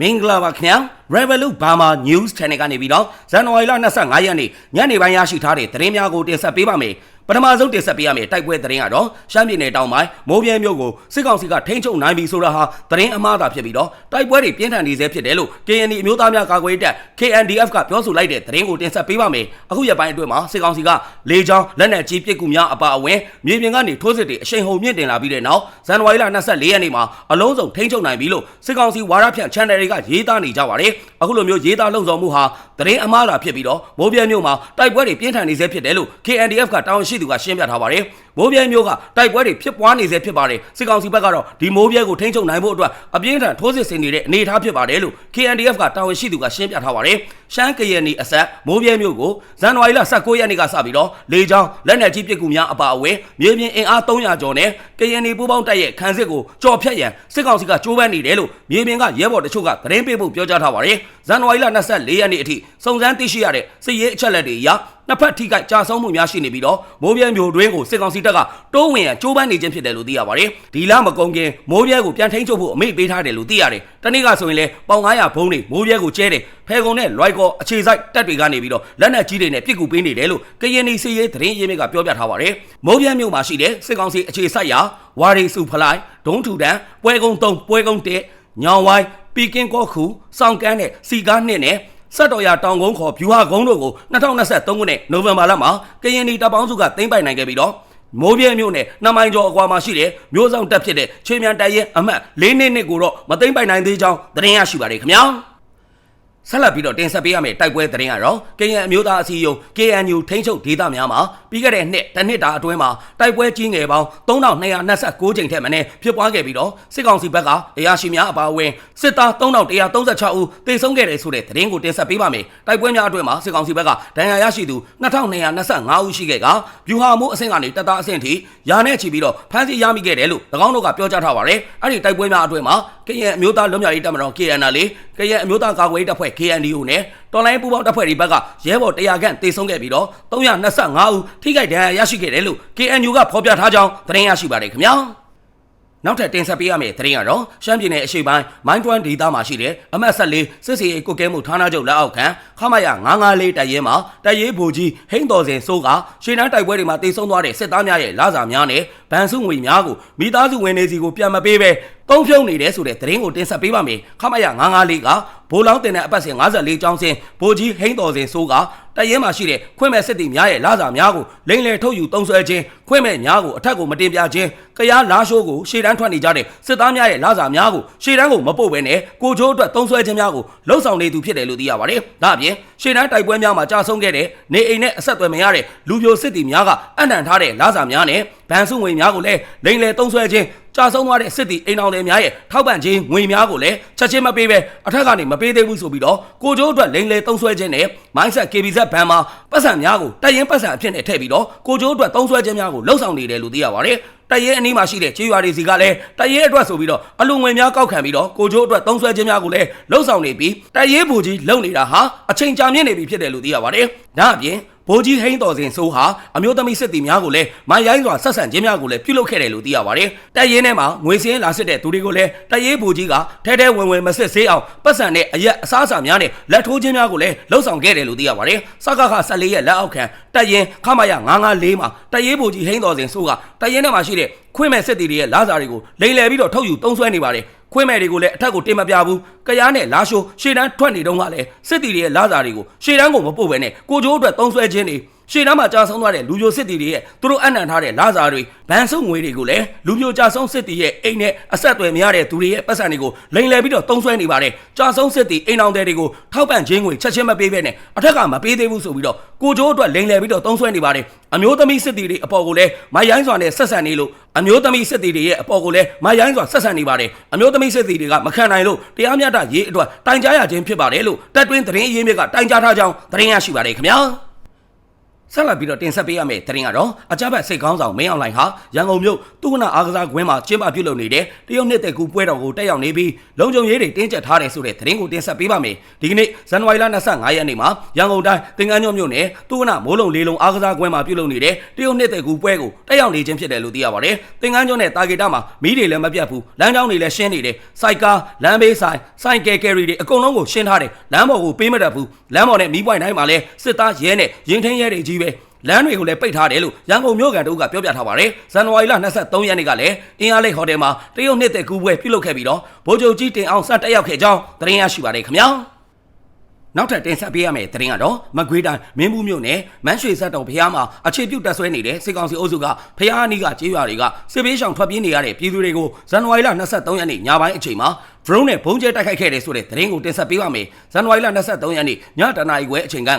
မင်္ဂလာပါခင်ဗျာ Revolut Burma News Channel ကနေပြီးတော့ဇန်နဝါရီလ25ရက်နေ့ညနေပိုင်းရရှိထားတဲ့သတင်းများကိုတင်ဆက်ပေးပါမယ် ပထမဆုံးတင်ဆက်ပေးရမယ့်တိုက်ပွဲသတင်းကတော့ရှမ်းပြည်နယ်တောင်ပိုင်းမိုးပြဲမြို့ကိုစစ်ကောင်စီကထိန်းချုပ်နိုင်ပြီဆိုတာဟာသတင်းအမှားသာဖြစ်ပြီးတော့တိုက်ပွဲတွေပြင်းထန်နေဆဲဖြစ်တယ်လို့ KND အမျိုးသားများကာကွယ်ရေးတပ် KNDF ကပြောဆိုလိုက်တဲ့သတင်းကိုတင်ဆက်ပေးပါမယ်အခုရက်ပိုင်းအတွင်းမှာစစ်ကောင်စီကလေကြောင်းလက်နက်ကြီးပစ်ကူများအပါအဝင်မြေပြင်ကနေထိုးစစ်တွေအရှိန်ဟုန်မြင့်တင်လာပြီးတဲ့နောက်ဇန်နဝါရီလ24ရက်နေ့မှာအလုံးစုံထိန်းချုပ်နိုင်ပြီလို့စစ်ကောင်စီဝါရဖြန့် channel တွေကရေးသားနေကြပါတယ်အခုလိုမျိုးရေးသားလှုံ့ဆော်မှုဟာသတင်းအမှားသာဖြစ်ပြီးတော့မိုးပြဲမြို့မှာတိုက်ပွဲတွေပြင်းထန်နေဆဲဖြစ်တယ်လို့ KNDF ကတာဝန်ရှိသူကရှင်းပြထားပါတယ်မိုးပြဲမြို့ကတိုက်ပွဲတွေဖြစ်ပွားနေဆဲဖြစ်ပါတယ်စစ်ကောင်စီဘက်ကတော့ဒီမိုးပြဲကိုထိန်းချုပ်နိုင်ဖို့အတွက်အပြင်းထန်ထိုးစစ်ဆင်နေတဲ့အနေအထားဖြစ်ပါတယ်လို့ KNDF ကတာဝန်ရှိသူကရှင်းပြထားပါတယ်ရှမ်းကရနီအဆက်မိုးပြဲမြို့ကိုဇန်နဝါရီလ19ရက်နေ့ကစပြီးတော့လေကြောင်းလက်နက်ကြီးပစ်ကူများအပါအဝင်မြေပြင်အင်အား300ကျော်နဲ့ကရနီပူးပေါင်းတပ်ရဲ့ခန်းစစ်ကိုကြော်ဖြတ်ရန်စစ်ကောင်စီကကြိုးပမ်းနေတယ်လို့မြေပြင်ကရဲဘော်တချို့ကသတင်းပေးဖို့ပြောကြားထားပါတယ်ဇန်နဝါရီလ24ရက်နေ့အထိစုံစမ်းသိရှိရတဲ့စစ်ရေးအချက်အလက်တွေအရနှစ်ဖက်ထိခိုက်ကြာဆုံးမှုများရှိနေပြီးတော့မိုးပြဲမျိုးတွင်းကိုစစ်ကောင်စီတပ်ကတိုးဝင်ရန်ကြိုးပမ်းနေခြင်းဖြစ်တယ်လို့သိရပါတယ်။ဒီလမကုန်ခင်မိုးပြဲကိုပြန်ထိန်းချုပ်ဖို့အမိန့်ပေးထားတယ်လို့သိရတယ်။တနေ့ကဆိုရင်လေပေါင်900ဘုံးတွေမိုးပြဲကိုကျဲတယ်။ဖဲကုံနဲ့လွိုက်ကောအခြေစိုက်တပ်တွေကနေပြီးတော့လက်နက်ကြီးတွေနဲ့ပစ်ကူပေးနေတယ်လို့ကရင်နီစီရေးသတင်းရင်းမြစ်ကပြောပြထားပါတယ်။မိုးပြဲမျိုးမှာရှိတဲ့စစ်ကောင်စီအခြေစိုက်ရာဝါရီစုဖလိုက်ဒုံးထူတန်းပွဲကုံ3ပွဲကုံ1ညောင်ဝိုင်းပီကင်းကော့ခူစောင်းကန်းနဲ့စီကားနှစ်နဲ့ဆက်တော်ရတောင်ကုန်းခေါ်ဗျူဟာကုန်းတို့ကို2023ခုနှစ်နိုဝင်ဘာလမှာကရင်နီတပ်ပေါင်းစုကသိမ်းပိုက်နိုင်ခဲ့ပြီးတော့ မိုးပြဲမြို့နယ်နှမိုင်းကျော်အကွာမှာရှိတဲ့မြို့ဆောင်တပ်ဖြစ်တဲ့ချွေမြန်တိုင်ရဲ့အမှတ်၄နှစ်နှစ်ကိုတော့မသိမ်းပိုက်နိုင်သေးကြောင်းသတင်းရရှိပါတယ်ခင်ဗျာ ဆက်လက်ပြီးတော့တင်ဆက်ပေးရမယ့်တိုက်ပွဲသတင်းကတော့ကရင်အမျိုးသားအစည်းအရုံး KNU ထိန်းချုပ်ဒေသများမှာပြီးခဲ့တဲ့နှစ်တစ်နှစ်တာအတွင်းမှာတိုက်ပွဲကြီးငယ်ပေါင်း3229ကြိမ်ထက်မနည်းဖြစ်ပွားခဲ့ပြီးတော့စစ်ကောင်စီဘက်ကအရာရှိများအပါအဝင်စစ်သား3136ဦးသေဆုံးခဲ့တယ်ဆိုတဲ့သတင်းကိုတင်ဆက်ပေးပါမယ်။တိုက်ပွဲများအတွင်းမှာစစ်ကောင်စီဘက်ကဒဏ်ရာရရှိသူ2225ဦးရှိခဲ့ကဗျူဟာမှုအဆင့်ကနေတပ်သားအဆင့်ထိရာနဲ့ချီပြီးတော့ဖမ်းဆီးရမိခဲ့တယ်လို့၎င်းတို့ကပြောကြားထားပါတယ်။အဲ့ဒီတိုက်ပွဲများအတွင်းမှာ ကရင်အမျိုးသားလွတ်မြောက်ရေးတပ်မတော် KNL ကရင်အမျိုးသားကာကွယ်ရေးတပ်ဖွဲ့ KNDO နဲ့တော်လိုင်းပူပေါင်းတပ်ဖွဲ့တွေဘက်ကရဲဘော်100ခန့်တေဆုံးခဲ့ပြီးတော့325ဦးထိခိုက်ဒဏ်ရာရရှိခဲ့တယ်လို့ KNU ကဖော်ပြထားကြောင်းသတင်းရရှိပါတယ်ခင်ဗျာနောက်ထပ်တင်ဆက်ပေးရမယ့်သတင်းကတော့ရှမ်းပြည်နယ်အရှေ့ပိုင်းမိုင်းတွန်းဒေသမှာရှိတဲ့အမတ်ဆက်လေးစစ်စီရေးကုတ်ကဲမှုဌာနချုပ်လက်အောက်ခံ ခမရ954တပ်ရဲမှာတပ်ရဲဘူကြီးဟိန်းတော်စင်စိုးကရှေ့နှမ်းတိုက်ပွဲတွေမှာတေဆုံးသွားတဲ့စစ်သားများရဲ့လာစာများနဲ့ဗန်စုငွေများကိုမိသားစုဝင်တွေစီကိုပြန်မပေးပဲတုံးဖြုံနေတယ်ဆိုတဲ့သတင်းကိုတင်ဆက်ပေးပါမယ်ခမရ954ကဘိုးလောင်းတင်တဲ့အပတ်စဉ်54ကျောင်းစင်ဘိုးကြီးဟိန်းတော်စင်စိုးကတရဲမှာရှိတဲ့ခွင့်မဲ့စစ်တီများရဲ့လာစာများကိုလိမ့်လေထုတ်ယူတုံးဆွဲခြင်းခွင့်မဲ့များကိုအထက်ကိုမတင်ပြခြင်းကရားလာရှိုးကိုရှေ့တန်းထွက်နေကြတဲ့စစ်သားများရဲ့လာစာများကိုရှေ့တန်းကိုမပုတ်ဘဲနဲ့ကိုချိုးအတွက်တုံးဆွဲခြင်းများကိုလှုပ်ဆောင်နေသူဖြစ်တယ်လို့သိရပါတယ်။ဒါအပြင်ရှေ့တန်းတိုက်ပွဲများမှာကြာဆုံးခဲ့တဲ့နေအိမ်နဲ့အဆက်အသွယ်မရတဲ့လူပြိုစစ်တီများကအနှံထားတဲ့လာစာများနဲ့ဗန်စုငွေများကိုလည်းလိမ့်လေတုံးဆွဲခြင်းကြာဆုံးသွားတဲ့စစ်တီအိမ်တော်တွေများရဲ့ထောက်ပံ့ခြင်းငွေများကိုလည်းချက်ချင်းမပေးပဲအထက်ကနေမပေးသေးဘူးဆိုပြီးတော့ကိုချိုးအတွက်လိမ့်လေတုံးဆွဲခြင်းနဲ့ mindset KBZ ဘန်မှာပတ်စံများကိုတက်ရင်ပတ်စံအဖြစ်နဲ့ထည့်ပြီးတော့ကိုချိုးအတွက်တုံးဆွဲခြင်းများကိုလှုပ်ဆောင်နေတယ်လို့သိရပါတယ် တရဲအနီးမှာရှိတဲ့ချေးရွာတွေစီကလည်းတရဲအတွက်ဆိုပြီးတော့အလုံငွေများကောက်ခံပြီးတော့ကိုချိုးအတွက်သုံးဆွဲခြင်းများကိုလည်းလှုပ်ဆောင်နေပြီးတရဲဘူကြီးလုံနေတာဟာအချိန်ကြာမြင့်နေပြီဖြစ်တယ်လို့သိရပါတယ်။ဒါအပြင် ဘိုးကြီးဟိန်းတော်စင်ဆိုးဟာအမျိုးသမီးစစ်တီများကိုလည်းမရိုင်းစွာဆက်ဆံခြင်းများကိုလည်းပြုလုပ်ခဲ့တယ်လို့သိရပါတယ်။တပ်ရင်းထဲမှာငွေစင်းလာစစ်တဲ့သူတွေကိုလည်းတပ်ရေးဘိုးကြီးကထဲထဲဝင်ဝင်မစစ်ဆေးအောင်ပတ်စံနဲ့အရက်အစားအစာများနဲ့လက်ထိုးခြင်းများကိုလည်းလှုပ်ဆောင်ခဲ့တယ်လို့သိရပါတယ်။စကခ14ရဲ့လက်အောက်ခံတပ်ရင်းခမရ954မှာတပ်ရေးဘိုးကြီးဟိန်းတော်စင်ဆိုးကတပ်ရင်းထဲမှာရှိတဲ့ခွင့်မဲ့စစ်တီတွေရဲ့လာစာတွေကိုလိန်လည်ပြီးတော့ထုတ်ယူသုံးဆွဲနေပါတယ် ခွင့်မဲ့တွေကိုလည်းအထက်ကိုတင်မပြဘူး။ကရားနဲ့လာရှိုးရှေ့တန်းထွက်နေတုန်းကလည်းစစ်တီတွေရဲ့လာစာတွေကိုရှေ့တန်းကိုမပို့ဘဲနဲ့ကိုကျိုးအတွက်သုံးဆွဲခြင်းတွေ ရှေ့တန်းမှာကြာဆုံးသွားတဲ့လူပြိုစစ်တီတွေရဲ့သူတို့အနံ့ထားတဲ့လာစာတွေဗန်ဆုပ်ငွေတွေကိုလည်းလူပြိုကြာဆုံးစစ်တီရဲ့အိမ်နဲ့အဆက်အသွယ်မရတဲ့သူတွေရဲ့ပတ်စံတွေကိုလိန်လည်ပြီးတော့သုံးဆွဲနေပါတယ်။ကြာဆုံးစစ်တီအိမ်အောင်တဲ့တွေကိုထောက်ပံ့ခြင်းငွေချက်ချင်းမပေးဘဲနဲ့အထက်ကမပေးသေးဘူးဆိုပြီးတော့ကိုကျိုးအတွက်လိန်လည်ပြီးတော့သုံးဆွဲနေပါတယ်။အမျိုးသမီးစစ်တီတွေအပေါ်ကိုလည်းမရိုင်းစွာနဲ့ဆက်ဆံနေလို့အမျိုးသမီးစစ်တီတွေရဲ့အပေါ်ကိုလည်းမရိုင်းစွာဆက်ဆံနေပါတယ်။အမျိုးသမီးစစ်တီတွေကမခံနိုင်လို့တရားမျှတရေးအတွက်တိုင်ကြားရခြင်းဖြစ်ပါတယ်လို့တက်တွင်းသတင်းအရင်းမြစ်ကတိုင်ကြားထားကြောင်းသတင်းရရှိပါတယ်ခင်ဗျာ။ ဆက်လက်ပြီးတော့တင်ဆက်ပေးရမယ့်သတင်းကတော့အကြမ်းဖက်စိတ်ကောင်းဆောင်မင်းအောင်လှိုင်ဟာရန်ကုန်မြို့သူကနာအားကစားကွင်းမှာကျင်းပပြုလုပ်နေတဲ့တရုတ်နှစ်သက်ကူပွဲတော်ကိုတက်ရောက်နေပြီးလုံခြုံရေးတွေတင်းကျပ်ထားတယ်ဆိုတဲ့သတင်းကိုတင်ဆက်ပေးပါမယ်။ဒီကနေ့ဇန်နဝါရီလ25ရက်နေ့မှာရန်ကုန်တိုင်းသင်္ကန်းကျွန်းမြို့နယ်သူကနာမိုးလုံလေးလုံးအားကစားကွင်းမှာပြုလုပ်နေတဲ့တရုတ်နှစ်သက်ကူပွဲကိုတက်ရောက်နေခြင်းဖြစ်တယ်လို့သိရပါတယ်။သင်္ကန်းကျွန်းနဲ့တာဂီတာမှာမီးတွေလည်းမပြတ်ဘူး။လမ်းကြောင်းတွေလည်းရှင်းနေတယ်။စိုက်ကားလမ်းဘေးဆိုင်စိုက်ကယ်ကယ်ရီတွေအကုန်လုံးကိုရှင်းထားတယ်။လမ်းပေါ်ကိုပေးမတတ်ဘူး။လမ်းပေါ်နဲ့မီးပွိုင်တိုင်းမှာလည်းစစ်သားရဲနဲ့ရင်ထင်းရဲတွေကြီးပဲ။လမ်းတွေကိုလည်းပိတ်ထားတယ်လို့ရန်ကုန်မြို့ကန်တို့ကပြောပြထားပါတယ်။ဇန်နဝါရီလ23ရက်နေ့ကလည်းအင်းအားလိတ်ဟိုတယ်မှာတရုတ်နှစ်သက်ကူးပွဲပြုလုပ်ခဲ့ပြီးတော့ဗိုလ်ချုပ်ကြီးတင်အောင်စတက်ရောက်ခဲ့ကြောင်းသတင်းရရှိပါတယ်ခင်ဗျာ။နောက်ထပ်တင်ဆက်ပေးရမယ့်သတင်းကတော့မကွေးတိုင်းမင်းဘူးမြို့နယ်မန်းရွှေဆက်တော်ဖျားမှာအခြေပြုတက်ဆွဲနေတဲ့စစ်ကောင်စီအုပ်စုကဖျားအနီးကကျေးရွာတွေကစစ်ဘေးရှောင်ထွက်ပြေးနေရတဲ့ပြည်သူတွေကိုဇန်နဝါရီလ23ရက်နေ့ညပိုင်းအချိန်မှာ drone နဲ့ဘုံကျဲတိုက်ခိုက်ခဲ့တယ်ဆိုတဲ့သတင်းကိုတင်ဆက်ပေးပါမယ်။ဇန်နဝါရီလ23ရက်နေ့ညတနာရီခွဲအချိန်က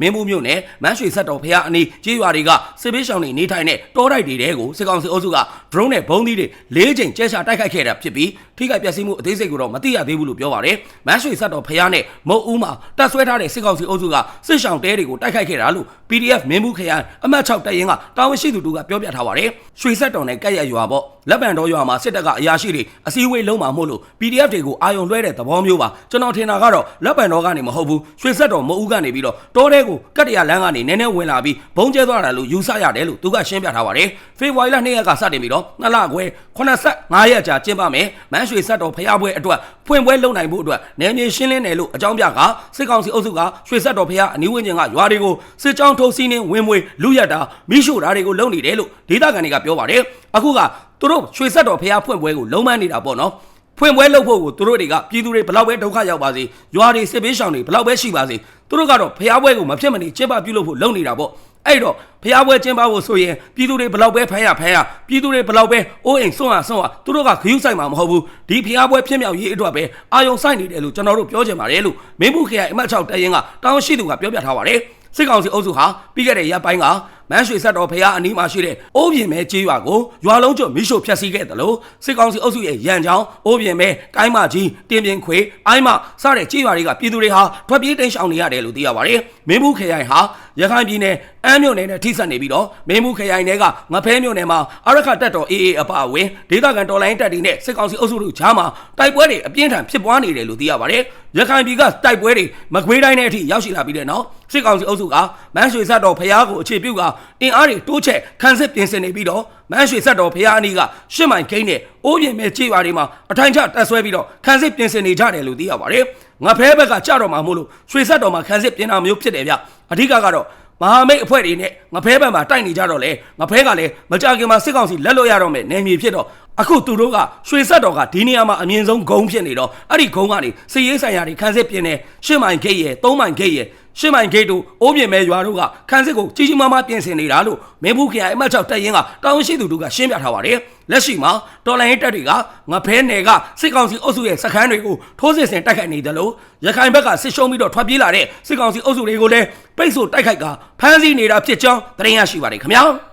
မင်းဘူးမြို့နယ်မန်းရွှေဆက်တော်ဖျားအနီးကျေးရွာတွေကစစ်ဘေးရှောင်တွေနေထိုင်တဲ့တောတိုက်တွေတဲကိုစစ်ကောင်စီအုပ်စုက drone နဲ့ဘုံသီးတွေ၄ချိန်ကျဲချတိုက်ခိုက်ခဲ့တာဖြစ်ပြီးထိခိုက်ပျက်စီးမှုအသေးစိတ်ကိုတော့မသိရသေးဘူးလို့ပြောပါတယ်။မန်းရွှေဆက်တော်ဖျားနဲ့မုတ်ဦးမှာတပ်ဆွဲထားတဲ့စစ်ကောင်စီအုပ်စုကစစ်ရှောင်တဲတွေကိုတိုက်ခိုက်ခဲ့တာလို့ PDF မင်းဘူးခရိုင်အမှတ်6တပ်ရင်းကတာဝန်ရှိသူတို့ကပြောပြထားပါတယ်။ရွှေဆက်တော်နဲ့ကက်ရရွာပေါ့လက်ပံတော်ရွာမှာစစ်တပ်ကအရာရှိတွေအစည်းအဝေးလုံးမှာမို့လို့ PDF တွေကိုအာရုံလွှဲတဲ့သဘောမျိုးပါကျွန်တော်ထင်တာကတော့လက်ပံတော်ကနေမဟုတ်ဘူးရွှေဆက်တော်မအူးကနေပြီးတော့တောထဲကိုကတ်တရလမ်းကနေနည်းနည်းဝင်လာပြီးဘုံကျဲသွားတာလို့ယူဆရတယ်လို့သူကရှင်းပြထားပါတယ်ဖေဖော်ဝါရီလ2ရက်ကစတင်ပြီးတော့နှစ်လခွဲ85ရက်ကြာကျင်းပမယ်မန်းရွှေဆက်တော်ဖျားပွဲအတွက်ဖွင့်ပွဲလုပ်နိုင်ဖို့အတွက်နယ်မြေရှင်းလင်းတယ်လို့အကြောင်းပြကစစ်ကောင်စီအုပ်စုကရွှေဆက်တော်ဖျားအနီးဝန်းကျင်ကရွာတွေကိုစစ်ကြောင်းထိုးစီးနှင်းဝင်မွေလူရတာမိရှို့တာတွေကိုလုပ်နေတယ်လို့ဒေသခံတွေကပြောပါတယ်အခုကသူတို့ရွှေဆက်တော်ဖျားဖွင့်ပွဲကိုလုံးမနေတာပေါ့နော် ဖွင့်ပွဲလုပ်ဖို့ကိုသူတို့တွေကပြည်သူတွေဘလောက်ပဲဒုက္ခရောက်ပါစေရွာတွေစစ်ဘေးရှောင်တွေဘလောက်ပဲရှိပါစေသူတို့ကတော့ဖျားပွဲကိုမဖြစ်မနေကျင်းပပြုလုပ်ဖို့လုပ်နေတာပေါ့အဲ့တော့ဖျားပွဲကျင်းပဖို့ဆိုရင်ပြည်သူတွေဘလောက်ပဲဖမ်းရဖမ်းရပြည်သူတွေဘလောက်ပဲအိုးအိမ်ဆွန့်ရဆွန့်ရသူတို့ကခရူးဆိုင်မှာမဟုတ်ဘူးဒီဖျားပွဲဖြစ်မြောက်ရေးအတွက်ပဲအာယုံဆိုင်နေတယ်လို့ကျွန်တော်တို့ပြောချင်ပါတယ်လို့မင်းဘူးခရိုင်အမှတ်6တရင်ကတောင်းရှိသူကပြောပြထားပါတယ်စစ်ကောင်စီအုပ်စုဟာပြီးခဲ့တဲ့ရက်ပိုင်းက မန်းရွှေဆက်တော်ဖရားအနီးမှာရှိတဲ့အိုးပြင်မဲကျေးရွာကိုရွာလုံးကျွတ်မိရှို့ဖျက်ဆီးခဲ့တယ်လို့စစ်ကောင်စီအုပ်စုရဲ့ရန်ချောင်းအိုးပြင်မဲကိုင်းမကြီးတင်ပြင်ခွေအိုင်းမစတဲ့ကျေးရွာတွေကပြည်သူတွေဟာထွက်ပြေးတိမ်းရှောင်နေရတယ်လို့သိရပါတယ်မင်းဘူးခရိုင်ဟာရခိုင်ပြည်နယ်အမ်းမြို့နယ်နဲ့ထိစပ်နေပြီးတော့မင်းဘူးခရိုင်တွေကငဖဲမြို့နယ်မှာအရခတက်တော် AA အပါအဝင်ဒေသခံတော်လိုင်းတပ်တွေနဲ့စစ်ကောင်စီအုပ်စုတို့ကြားမှာတိုက်ပွဲတွေအပြင်းထန်ဖြစ်ပွားနေတယ်လို့သိရပါတယ်ရခိုင်ပြည်ကတိုက်ပွဲတွေမကွေးတိုင်းနဲ့အထိရောက်ရှိလာပြီးတဲ့နောက်စစ်ကောင်စီအုပ်စုကမန်းရွှေဆက်တော်ဖရားကိုအခြေပြုကအင်အားတွေတိုးချက်ခန်းစစ်ပြင်ဆင်နေပြီးတော့မန်းရွှေဆက်တော်ဖရားအနီးကရှစ်မိုင်ခင်းနဲ့အိုးပြင်မဲ့ကြေးရွာတွေမှာအထိုင်ချတက်ဆွဲပြီးတော့ခန်းစစ်ပြင်ဆင်နေကြတယ်လို့သိရပါတယ်ငါဖဲဘက်ကကြတော့မှာမို့လို့ရွှေဆက်တော်မှာခန်းစစ်ပြင်တာမျိုးဖြစ်တယ်ဗျအဓိကကတော့ မဟာမိတ်အဖွဲ့တွေနဲ့ငဖဲဘက်မှာတိုက်နေကြတော့လေငဖဲကလည်းမကြခင်မှာစစ်ကောင်စီလက်လွတ်ရတော့မယ်နယ်မြေဖြစ်တော့ အခုသူတို့ကရွှေဆက်တော်ကဒီနေရာမှာအမြင့်ဆုံးဂုံဖြစ်နေတော့အဲ့ဒီဂုံကနေစီရေးဆိုင်ရာတွေခန်းစစ်ပြင်းနေရှစ်မိုင်ဂိတ်ရယ်သုံးမိုင်ဂိတ်ရယ်ရှစ်မိုင်ဂိတ်တို့အိုးပြင်မဲရွာတို့ကခန်းစစ်ကိုကြီးကြီးမားမားပြင်ဆင်နေတာလို့မင်းဘူးခရိုင်အမှတ်6တပ်ရင်းကတောင်းရှိသူတို့ကရှင်းပြထားပါတယ်လက်ရှိမှာတော်လိုင်းတပ်တွေကငဖဲနယ်ကစစ်ကောင်စီအုပ်စုရဲ့စခန်းတွေကိုထိုးစစ်ဆင်တိုက်ခိုက်နေတယ်လို့ရခိုင်ဘက်ကစစ်ရှုံးပြီးတော့ထွက်ပြေးလာတဲ့စစ်ကောင်စီအုပ်စုတွေကိုလည်းပိတ်ဆို့တိုက်ခိုက်ကဖမ်းဆီးနေတာဖြစ်ကြောင်းသတင်းရရှိပါတယ်ခင်ဗျာ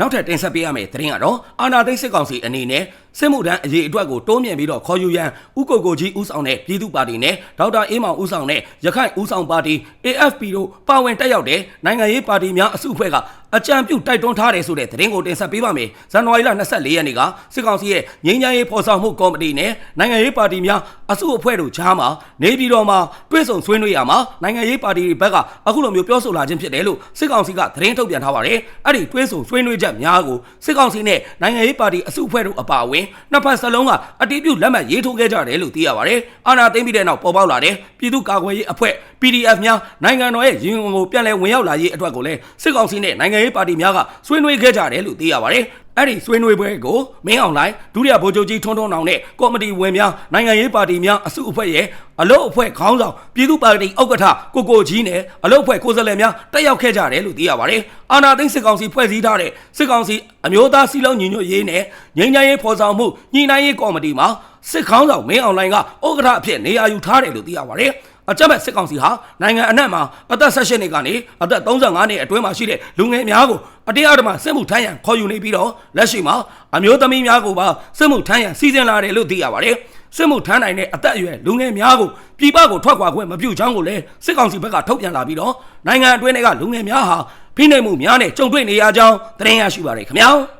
နောက်ထပ်တင်ဆက်ပေးရမယ့်သတင်းကတော့အာနာသိစစ်ကောင်စီအနေနဲ့စစ်မှုထမ်းအရေးအတွက်ကိုတိုးမြင့်ပြီးတော့ခေါ်ယူရန်ဥကိုကိုကြီးဦးဆောင်တဲ့ပြည်သူ့ပါတီနဲ့ဒေါက်တာအေးမောင်ဦးဆောင်တဲ့ရခိုင်ဦးဆောင်ပါတီ AFP တို့ပါဝင်တက်ရောက်တဲ့နိုင်ငံရေးပါတီများအစုအဖွဲ့ကအကြံပြုတိုက်တွန်းထားတယ်ဆိုတဲ့သတင်းကိုတင်ဆက်ပေးပါမယ်။ဇန်နဝါရီလ24ရက်နေ့ကစစ်ကောင်စီရဲ့ငြိမ်းချမ်းရေးဖော်ဆောင်မှုကော်မတီနဲ့နိုင်ငံရေးပါတီများအစုအဖွဲ့တို့ကြားမှာနေပြည်တော်မှာတွဲဆုံဆွေးနွေးရမှာနိုင်ငံရေးပါတီတွေဘက်ကအခုလိုမျိုးပြောဆိုလာခြင်းဖြစ်တယ်လို့စစ်ကောင်စီကသတင်းထုတ်ပြန်ထားပါတယ်။အဲ့ဒီတွဲဆုံဆွေးနွေးချက်များကိုစစ်ကောင်စီနဲ့နိုင်ငံရေးပါတီအစုအဖွဲ့တို့အပါအဝင်နှစ်ဖက်စလုံးကအတီးပြုလက်မှတ်ရေးထိုးခဲ့ကြတယ်လို့သိရပါတယ်။အာဏာသိမ်းပြီးတဲ့နောက်ပေါ်ပေါက်လာတဲ့ပြည်သူ့ကာကွယ်ရေးအဖွဲ့ PDF များနိုင်ငံတော်ရဲ့ရင်ဝင်ကိုပြန်လည်ဝင်ရောက်လာရေးအတွက်ကိုလည်းစစ်ကောင်စီနဲ့နိုင်ငံရေးပါတီများကဆွေးနွေးခဲ့ကြတယ်လို့သိရပါတယ်။အဲ့ဒီဆွေးနွေးပွဲကိုမင်းအောင်လှိုင်ဒုတိယဗိုလ်ချုပ်ကြီးထွန်းထွန်းအောင်နဲ့ကော်မတီဝင်များနိုင်ငံရေးပါတီများအစုအဖွဲ့ရဲ့အလို့အဖွဲ့ခေါင်းဆောင်ပြည်သူ့ပါတီဥက္ကဋ္ဌကိုကိုကြီးနဲ့အလို့အဖွဲ့ကိုယ်စားလှယ်များတက်ရောက်ခဲ့ကြတယ်လို့သိရပါတယ်။အာဏာသိမ်းစစ်ကောင်စီဖွဲ့စည်းထားတဲ့စစ်ကောင်စီအမျိုးသားစီလုံးညီညွတ်ရေးနဲ့ငြိမ်းချမ်းရေးဖော်ဆောင်မှုညှိနှိုင်းရေးကော်မတီမှာစစ်ခေါင်းဆောင်မင်းအောင်လှိုင်ကဥက္ကဋ္ဌအဖြစ်နေရာယူထားတယ်လို့သိရပါတယ်။ အကြမ်းဖက်စစ်ကောင်စီဟာနိုင်ငံအနှံ့မှာအသက်16နှစ်ကနေအသက်35နှစ်အတွင်းမှာရှိတဲ့လူငယ်များကိုအတရားဓမ္မစစ်မှုထမ်းရန်ခေါ်ယူနေပြီးတော့လက်ရှိမှာအမျိုးသမီးများကိုပါစစ်မှုထမ်းရန်စီစဉ်လာတယ်လို့သိရပါတယ်စစ်မှုထမ်းနိုင်တဲ့အသက်အရွယ်လူငယ်များကိုပြည်ပကိုထွက်ခွာခွင့်မပြုချောင်းကိုလည်းစစ်ကောင်စီဘက်ကထုတ်ပြန်လာပြီးတော့နိုင်ငံအတွင်းကလူငယ်များဟာဖိနှိပ်မှုများနဲ့ကြုံတွေ့နေရကြောင်းသတင်းရရှိပါရခင်ဗျာ